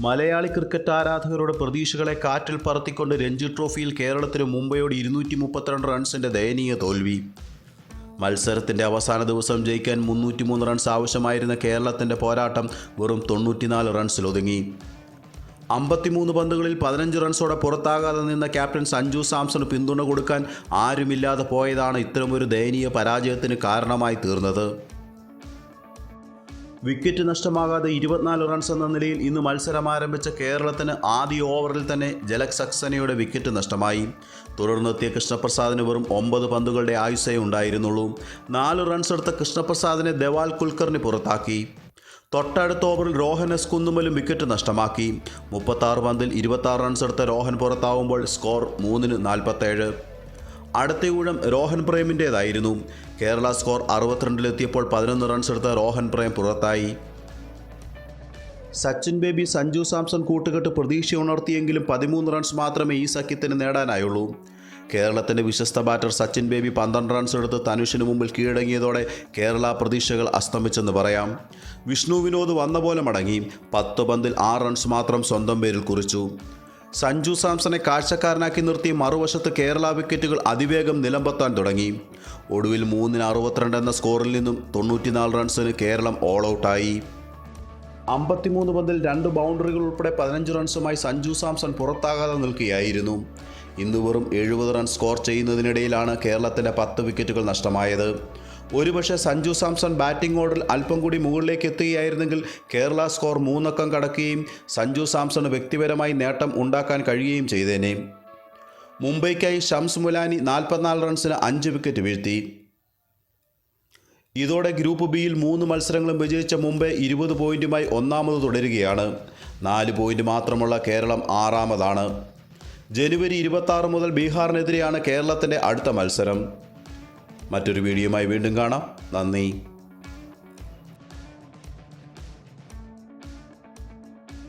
Malayali cricket ആരാധകരുടെ പ്രതീക്ഷകളെ കാറ്റിൽ പറത്തിക്കൊണ്ട് രഞ്ജി ട്രോഫിയിൽ കേരളത്തിന് മുംബൈയോട് ഇരുന്നൂറ്റി മുപ്പത്തിരണ്ട് റൺസിന്റെ ദയനീയ തോൽവി. മത്സരത്തിന്റെ അവസാന ദിവസം ജയിക്കാൻ മുന്നൂറ്റിമൂന്ന് റൺസ് ആവശ്യമായിരുന്ന കേരളത്തിന്റെ പോരാട്ടം വെറും തൊണ്ണൂറ്റിനാല് റൺസിൽ ഒതുങ്ങി. അമ്പത്തിമൂന്ന് പന്തുകളിൽ പതിനഞ്ച് റൺസോടെ പുറത്താകാതെ നിന്ന ക്യാപ്റ്റൻ സഞ്ജു സാംസണ് പിന്തുണ കൊടുക്കാൻ ആരുമില്ലാതെ പോയതാണ് ഇത്തരമൊരു ദയനീയ പരാജയത്തിന് കാരണമായി തീർന്നത്. വിക്കറ്റ് നഷ്ടമാകാതെ ഇരുപത്തിനാല് റൺസ് എന്ന നിലയിൽ ഇന്ന് മത്സരം ആരംഭിച്ച കേരളത്തിന് ആദ്യ ഓവറിൽ തന്നെ ജലക് സക്സനയുടെ വിക്കറ്റ് നഷ്ടമായി. തുടർന്നെത്തിയ കൃഷ്ണപ്രസാദിന് വെറും ഒമ്പത് പന്തുകളുടെ ആയുസേ ഉണ്ടായിരുന്നുള്ളൂ. നാല് റൺസ് എടുത്ത കൃഷ്ണപ്രസാദിനെ ദേവാൽ കുൽക്കറിന് പുറത്താക്കി. തൊട്ടടുത്ത ഓവറിൽ രോഹൻ എസ് കുന്നുമലും വിക്കറ്റ് നഷ്ടമാക്കി. മുപ്പത്താറ് പന്തിൽ ഇരുപത്താറ് റൺസ് എടുത്ത രോഹൻ പുറത്താവുമ്പോൾ സ്കോർ മൂന്നിന് നാൽപ്പത്തേഴ്. അടുത്ത ഊഴം രോഹൻ പ്രേമിന്റേതായിരുന്നു കേരള സ്കോർ അറുപത്തിരണ്ടിലെത്തിയപ്പോൾ പതിനൊന്ന് റൺസ് എടുത്ത രോഹൻ പ്രേം പുറത്തായി. സച്ചിൻ ബേബി സഞ്ജു സാംസൺ കൂട്ടുകെട്ട് പ്രതീക്ഷ ഉണർത്തിയെങ്കിലും പതിമൂന്ന് റൺസ് മാത്രമേ ഈ സഖ്യത്തിന് നേടാനായുള്ളൂ. കേരളത്തിന്റെ വിശ്വസ്ത ബാറ്റർ സച്ചിൻ ബേബി പന്ത്രണ്ട് റൺസ് എടുത്ത് തനുഷിന് മുമ്പിൽ കീഴടങ്ങിയതോടെ കേരള പ്രതീക്ഷകൾ അസ്തമിച്ചെന്ന് പറയാം. വിഷ്ണു വിനോദ് വന്ന പോലെ മടങ്ങി. പത്ത് പന്തിൽ ആറ് റൺസ് മാത്രം സ്വന്തം പേരിൽ കുറിച്ചു. സഞ്ജു സാംസണെ കാഴ്ചക്കാരനാക്കി നിർത്തി മറുവശത്ത് കേരള വിക്കറ്റുകൾ അതിവേഗം നിലമ്പത്താൻ തുടങ്ങി. ഒടുവിൽ മൂന്നിന് അറുപത്തിരണ്ട് എന്ന സ്കോറിൽ നിന്നും തൊണ്ണൂറ്റിനാല് റൺസിന് കേരളം ഓൾ ഔട്ടായി അമ്പത്തിമൂന്ന് പന്തിൽ രണ്ട് ബൗണ്ടറികൾ ഉൾപ്പെടെ പതിനഞ്ച് റൺസുമായി സഞ്ജു സാംസൺ പുറത്താകാതെ നിൽക്കുകയായിരുന്നു. ഇന്ന് വെറും എഴുപത് റൺ സ്കോർ ചെയ്യുന്നതിനിടയിലാണ് കേരളത്തിന്റെ പത്ത് വിക്കറ്റുകൾ നഷ്ടമായത്. ഒരുപക്ഷെ സഞ്ജു സാംസൺ ബാറ്റിംഗ് ഓർഡറിൽ അല്പം കൂടി മുകളിലേക്ക് എത്തുകയായിരുന്നെങ്കിൽ കേരള സ്കോർ മൂന്നക്കം കടക്കുകയും സഞ്ജു സാംസണ് വ്യക്തിപരമായി നേട്ടം ഉണ്ടാക്കാൻ കഴിയുകയും ചെയ്തേനെ. മുംബൈക്കായി ഷംസ് മുലാനി നാൽപ്പത്തിനാല് റൺസിന് അഞ്ച് വിക്കറ്റ് വീഴ്ത്തി. ഇതോടെ ഗ്രൂപ്പ് ബിയിൽ മൂന്ന് മത്സരങ്ങളും വിജയിച്ച മുംബൈ ഇരുപത് പോയിന്റുമായി ഒന്നാമത് തുടരുകയാണ്. നാല് പോയിന്റ് മാത്രമുള്ള കേരളം ആറാമതാണ്. ജനുവരി ഇരുപത്തി മുതൽ ബീഹാറിനെതിരെയാണ് കേരളത്തിന്റെ അടുത്ത മത്സരം. മറ്റൊരു വീഡിയോയുമായി വീണ്ടും കാണാം. നന്ദി.